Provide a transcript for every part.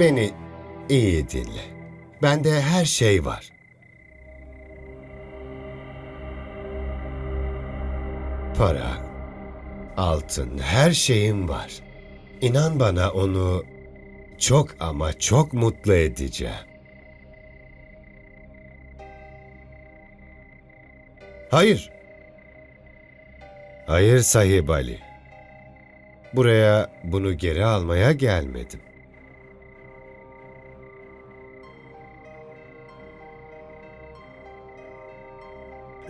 Beni iyi dinle. Bende her şey var. Para, altın, her şeyim var. İnan bana onu çok ama çok mutlu edeceğim. Hayır. Hayır Sahip Ali. Buraya bunu geri almaya gelmedim.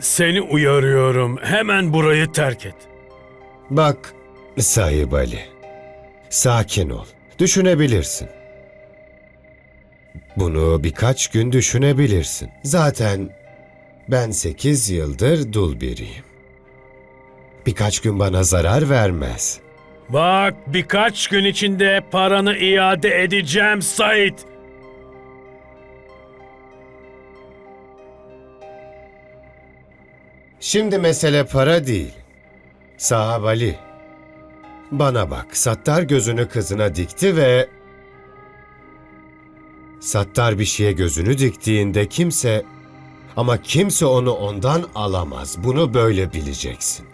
Seni uyarıyorum. Hemen burayı terk et. Bak Sahip Ali. Sakin ol. Düşünebilirsin. Bunu birkaç gün düşünebilirsin. Zaten ben sekiz yıldır dul biriyim. Birkaç gün bana zarar vermez. Bak birkaç gün içinde paranı iade edeceğim Sait. Şimdi mesele para değil. Sahab Ali. Bana bak, Sattar gözünü kızına dikti ve... Sattar bir şeye gözünü diktiğinde kimse... Ama kimse onu ondan alamaz. Bunu böyle bileceksin.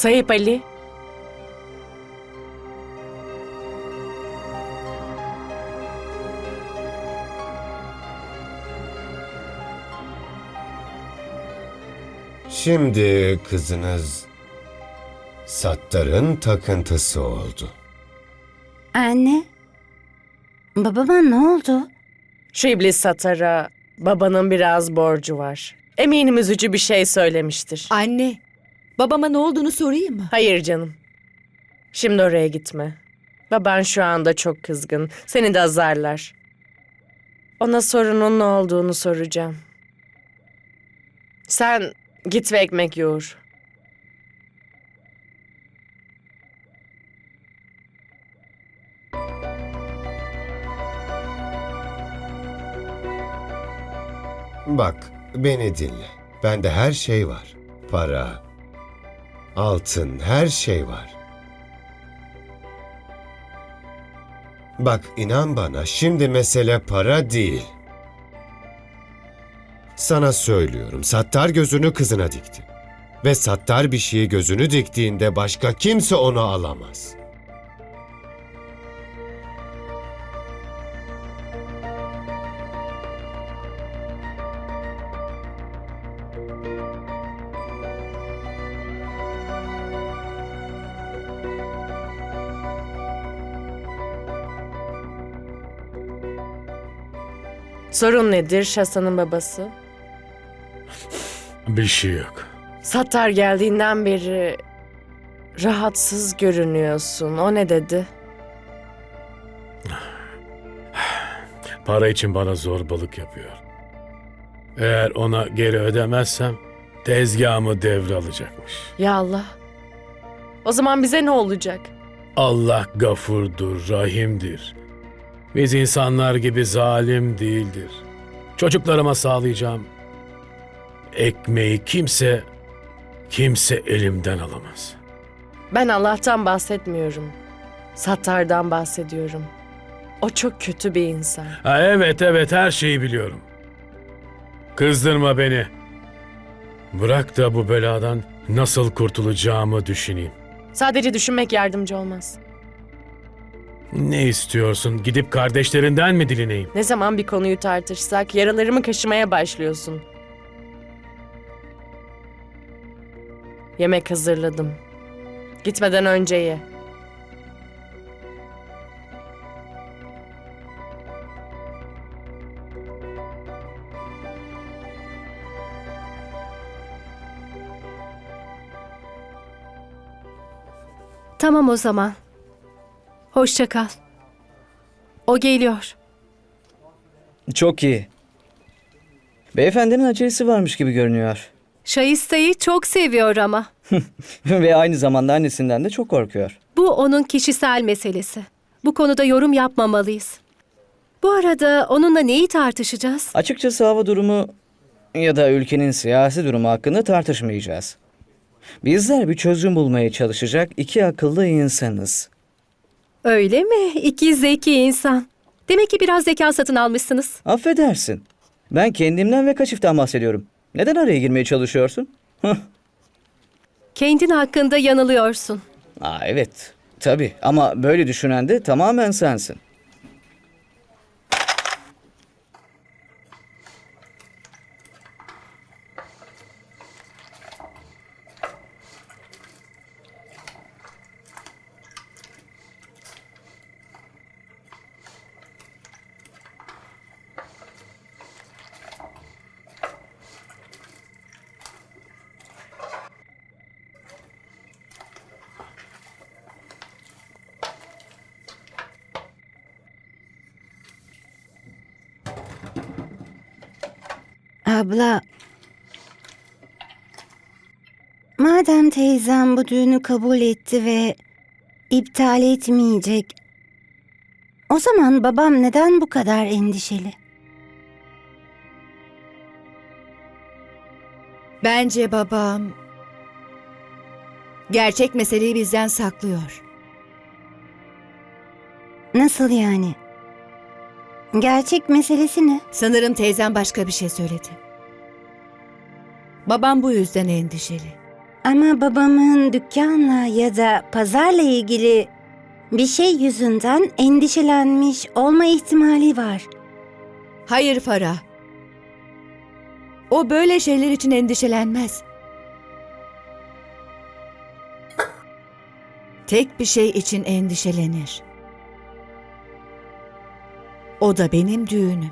Sayıp Ali. Şimdi kızınız Sattar'ın takıntısı oldu. Anne, babama ne oldu? Şu iblis Satar'a babanın biraz borcu var. Eminim üzücü bir şey söylemiştir. Anne, babama ne olduğunu sorayım mı? Hayır canım. Şimdi oraya gitme. Baban şu anda çok kızgın. Seni de azarlar. Ona sorunun ne olduğunu soracağım. Sen git ve ekmek yoğur. Bak, beni dinle. Bende her şey var. Para, altın, her şey var. Bak inan bana, şimdi mesele para değil. Sana söylüyorum, Sattar gözünü kızına dikti. Ve Sattar bir şeyi gözünü diktiğinde başka kimse onu alamaz. Sorun nedir Şasan'ın babası? Bir şey yok. Sattar geldiğinden beri rahatsız görünüyorsun. O ne dedi? Para için bana zorbalık yapıyor. Eğer ona geri ödemezsem tezgahımı devralacakmış. Ya Allah. O zaman bize ne olacak? Allah gafurdur, rahimdir. Biz insanlar gibi zalim değildir. Çocuklarıma sağlayacağım. Ekmeği kimse, kimse elimden alamaz. Ben Allah'tan bahsetmiyorum. Sattar'dan bahsediyorum. O çok kötü bir insan. Ha, evet evet her şeyi biliyorum. Kızdırma beni. Bırak da bu beladan nasıl kurtulacağımı düşüneyim. Sadece düşünmek yardımcı olmaz. Ne istiyorsun? Gidip kardeşlerinden mi dilineyim? Ne zaman bir konuyu tartışsak yaralarımı kaşımaya başlıyorsun. Yemek hazırladım. Gitmeden önce ye. Tamam o zaman. Hoşça kal. O geliyor. Çok iyi. Beyefendinin acelesi varmış gibi görünüyor. Şayista'yı çok seviyor ama. Ve aynı zamanda annesinden de çok korkuyor. Bu onun kişisel meselesi. Bu konuda yorum yapmamalıyız. Bu arada onunla neyi tartışacağız? Açıkçası hava durumu ya da ülkenin siyasi durumu hakkında tartışmayacağız. Bizler bir çözüm bulmaya çalışacak iki akıllı insanız. Öyle mi? İki zeki insan. Demek ki biraz zeka satın almışsınız. Affedersin. Ben kendimden ve kaşiften bahsediyorum. Neden araya girmeye çalışıyorsun? Hıh. Kendin hakkında yanılıyorsun. Aa, evet. Tabii ama böyle düşünen de tamamen sensin. Abla. Madem teyzem bu düğünü kabul etti ve iptal etmeyecek. O zaman babam neden bu kadar endişeli? Bence babam gerçek meseleyi bizden saklıyor. Nasıl yani? Gerçek meselesi ne? Sanırım teyzem başka bir şey söyledi. Babam bu yüzden endişeli. Ama babamın dükkanla ya da pazarla ilgili bir şey yüzünden endişelenmiş olma ihtimali var. Hayır Farah. O böyle şeyler için endişelenmez. Tek bir şey için endişelenir. O da benim düğünüm.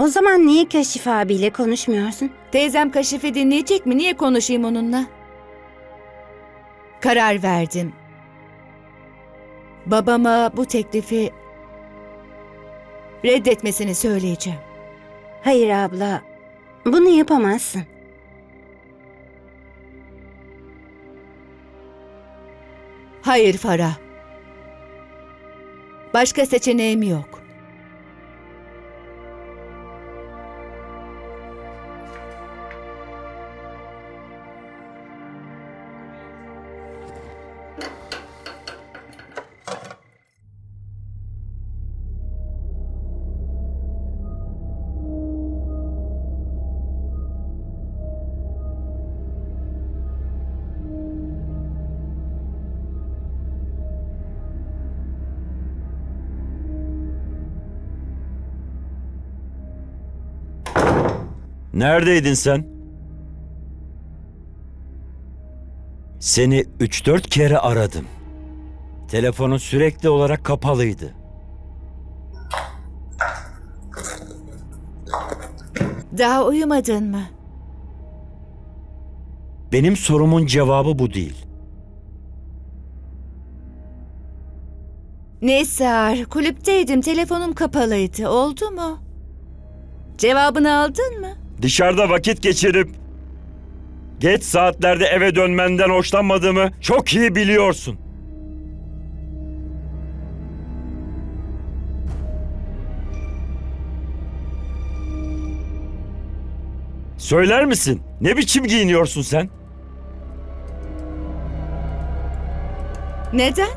O zaman niye Kaşif abiyle konuşmuyorsun? Teyzem Kaşif'i dinleyecek mi? Niye konuşayım onunla? Karar verdim. Babama bu teklifi reddetmesini söyleyeceğim. Hayır abla, bunu yapamazsın. Hayır Farah. Başka seçeneğim yok. Neredeydin sen? Seni 3-4 kere aradım. Telefonun sürekli olarak kapalıydı. Daha uyumadın mı? Benim sorumun cevabı bu değil. Neyse, kulüpteydim. Telefonum kapalıydı. Oldu mu? Cevabını aldın mı? Dışarıda vakit geçirip geç saatlerde eve dönmenden hoşlanmadığımı çok iyi biliyorsun. Söyler misin? Ne biçim giyiniyorsun sen? Neden?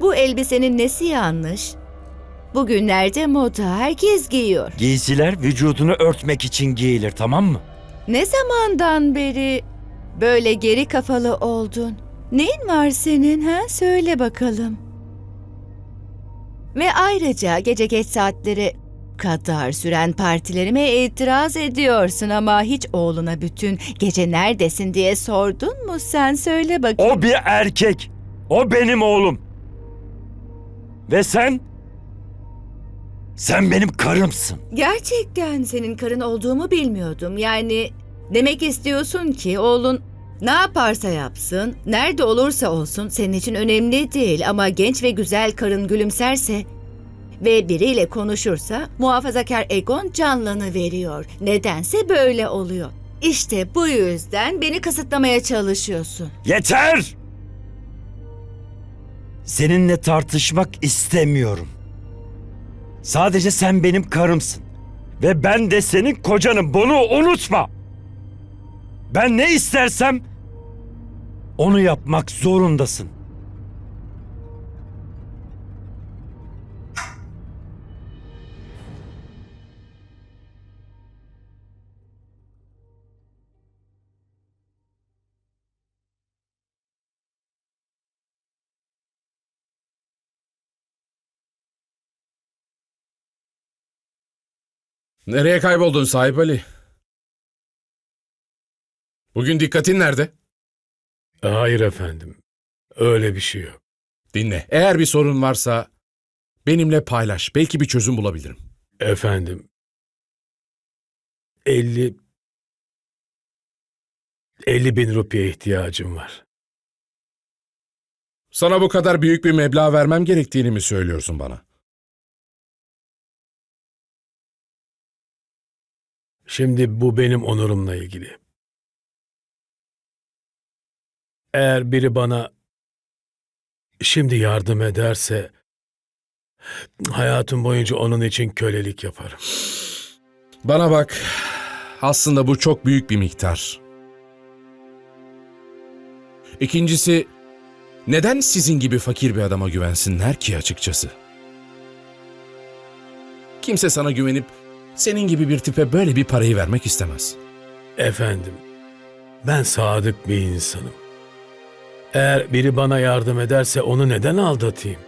Bu elbisenin nesi yanlış? Bugünlerde moda herkes giyiyor. Giysiler vücudunu örtmek için giyilir tamam mı? Ne zamandan beri böyle geri kafalı oldun? Neyin var senin ha? Söyle bakalım. Ve ayrıca gece geç saatlere kadar süren partilerime itiraz ediyorsun ama hiç oğluna bütün gece neredesin diye sordun mu sen söyle bakayım. O bir erkek. O benim oğlum. Ve sen? Sen benim karımsın. Gerçekten senin karın olduğumu bilmiyordum. Yani demek istiyorsun ki oğlun Ne yaparsa yapsın, nerede olursa olsun senin için önemli değil ama genç ve güzel karın gülümserse ve biriyle konuşursa muhafazakar Egon canlanı veriyor. Nedense böyle oluyor. İşte bu yüzden beni kısıtlamaya çalışıyorsun. Yeter! Seninle tartışmak istemiyorum. Sadece sen benim karımsın. Ve ben de senin kocanım. Bunu unutma. Ben ne istersem onu yapmak zorundasın. Nereye kayboldun sahip Ali? Bugün dikkatin nerede? Hayır efendim. Öyle bir şey yok. Dinle. Eğer bir sorun varsa benimle paylaş. Belki bir çözüm bulabilirim. Efendim. 50 50 bin rupiye ihtiyacım var. Sana bu kadar büyük bir meblağ vermem gerektiğini mi söylüyorsun bana? Şimdi bu benim onurumla ilgili. Eğer biri bana şimdi yardım ederse hayatım boyunca onun için kölelik yaparım. Bana bak. Aslında bu çok büyük bir miktar. İkincisi, neden sizin gibi fakir bir adama güvensinler ki açıkçası? Kimse sana güvenip senin gibi bir tipe böyle bir parayı vermek istemez. Efendim, ben sadık bir insanım. Eğer biri bana yardım ederse onu neden aldatayım?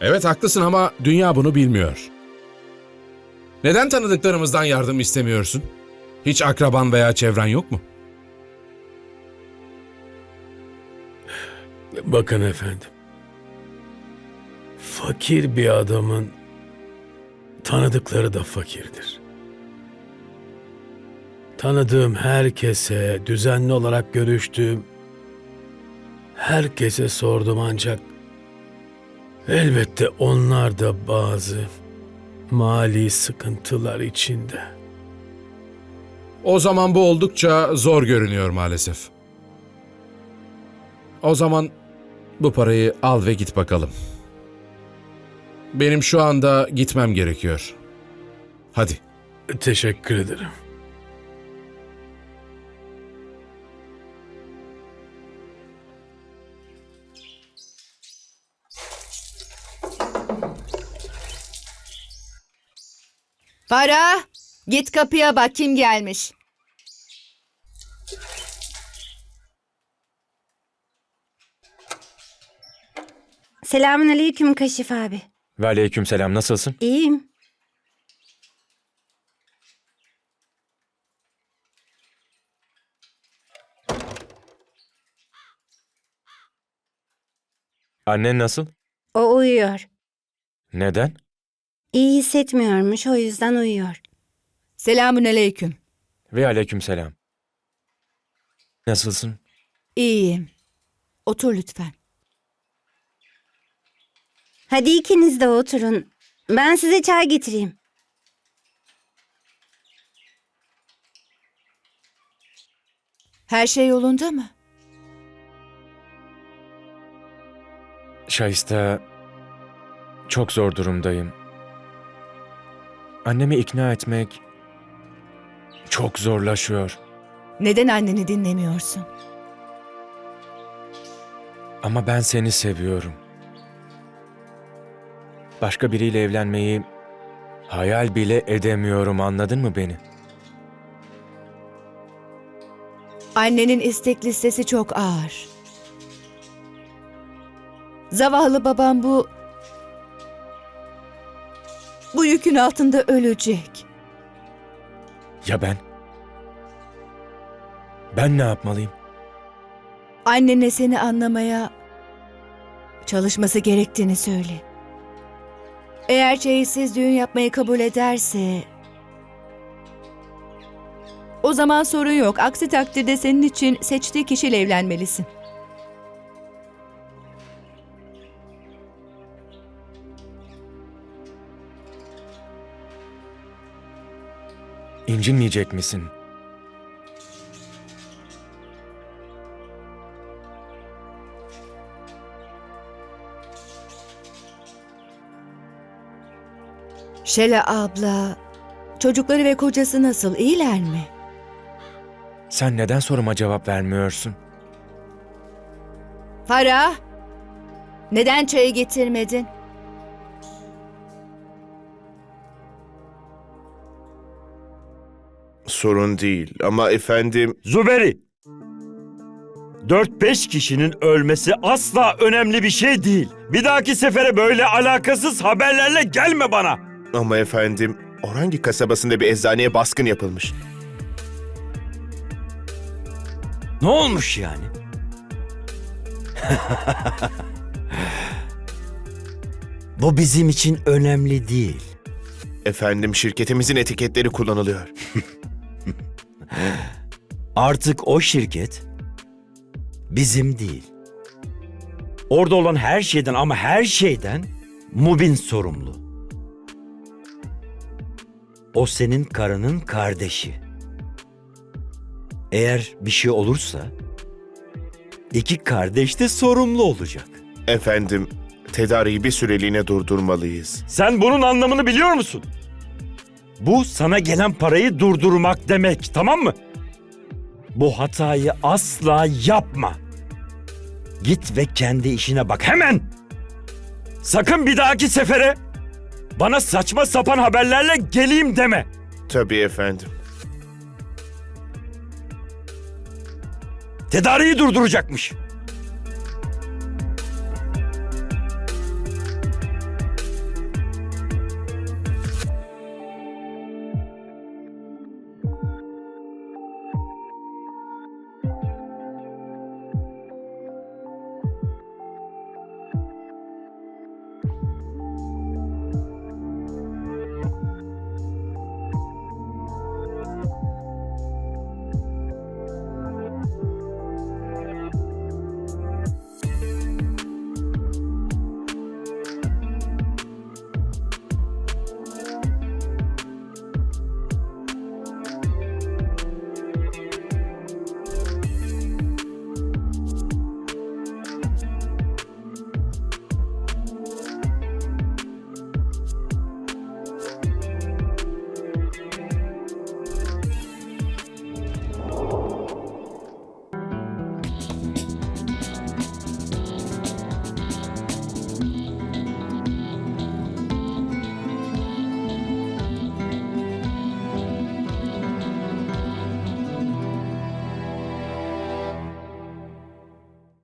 Evet haklısın ama dünya bunu bilmiyor. Neden tanıdıklarımızdan yardım istemiyorsun? Hiç akraban veya çevren yok mu? Bakın efendim. Fakir bir adamın tanıdıkları da fakirdir. Tanıdığım herkese, düzenli olarak görüştüğüm herkese sordum ancak elbette onlar da bazı mali sıkıntılar içinde. O zaman bu oldukça zor görünüyor maalesef. O zaman bu parayı al ve git bakalım. Benim şu anda gitmem gerekiyor. Hadi. Teşekkür ederim. Para! Git kapıya bak kim gelmiş. Selamun aleyküm Kaşif abi. Ve aleykümselam nasılsın? İyiyim. Annen nasıl? O uyuyor. Neden? İyi hissetmiyormuş o yüzden uyuyor. Selamün aleyküm. Ve aleykümselam. Nasılsın? İyiyim. Otur lütfen. Hadi ikiniz de oturun. Ben size çay getireyim. Her şey yolunda mı? Şahista, çok zor durumdayım. Annemi ikna etmek çok zorlaşıyor. Neden anneni dinlemiyorsun? Ama ben seni seviyorum. Başka biriyle evlenmeyi hayal bile edemiyorum anladın mı beni? Annenin istek listesi çok ağır. Zavallı babam bu... Bu yükün altında ölecek. Ya ben? Ben ne yapmalıyım? Annene seni anlamaya çalışması gerektiğini söyle. Eğer çeyizsiz düğün yapmayı kabul ederse O zaman sorun yok. Aksi takdirde senin için seçtiği kişiyle evlenmelisin. İncinmeyecek misin? Şela abla, çocukları ve kocası nasıl? İyiler mi? Sen neden soruma cevap vermiyorsun? Farah, neden çayı getirmedin? Sorun değil ama efendim Zuberi! 4-5 kişinin ölmesi asla önemli bir şey değil. Bir dahaki sefere böyle alakasız haberlerle gelme bana. Ama efendim Orangi kasabasında bir eczaneye baskın yapılmış. Ne olmuş yani? Bu bizim için önemli değil. Efendim şirketimizin etiketleri kullanılıyor. Artık o şirket bizim değil. Orada olan her şeyden ama her şeyden Mubin sorumlu. O senin karının kardeşi. Eğer bir şey olursa iki kardeş de sorumlu olacak. Efendim tedariği bir süreliğine durdurmalıyız. Sen bunun anlamını biliyor musun? Bu sana gelen parayı durdurmak demek, tamam mı? Bu hatayı asla yapma. Git ve kendi işine bak hemen. Sakın bir dahaki sefere bana saçma sapan haberlerle geleyim deme. Tabii efendim. Tedariği durduracakmış.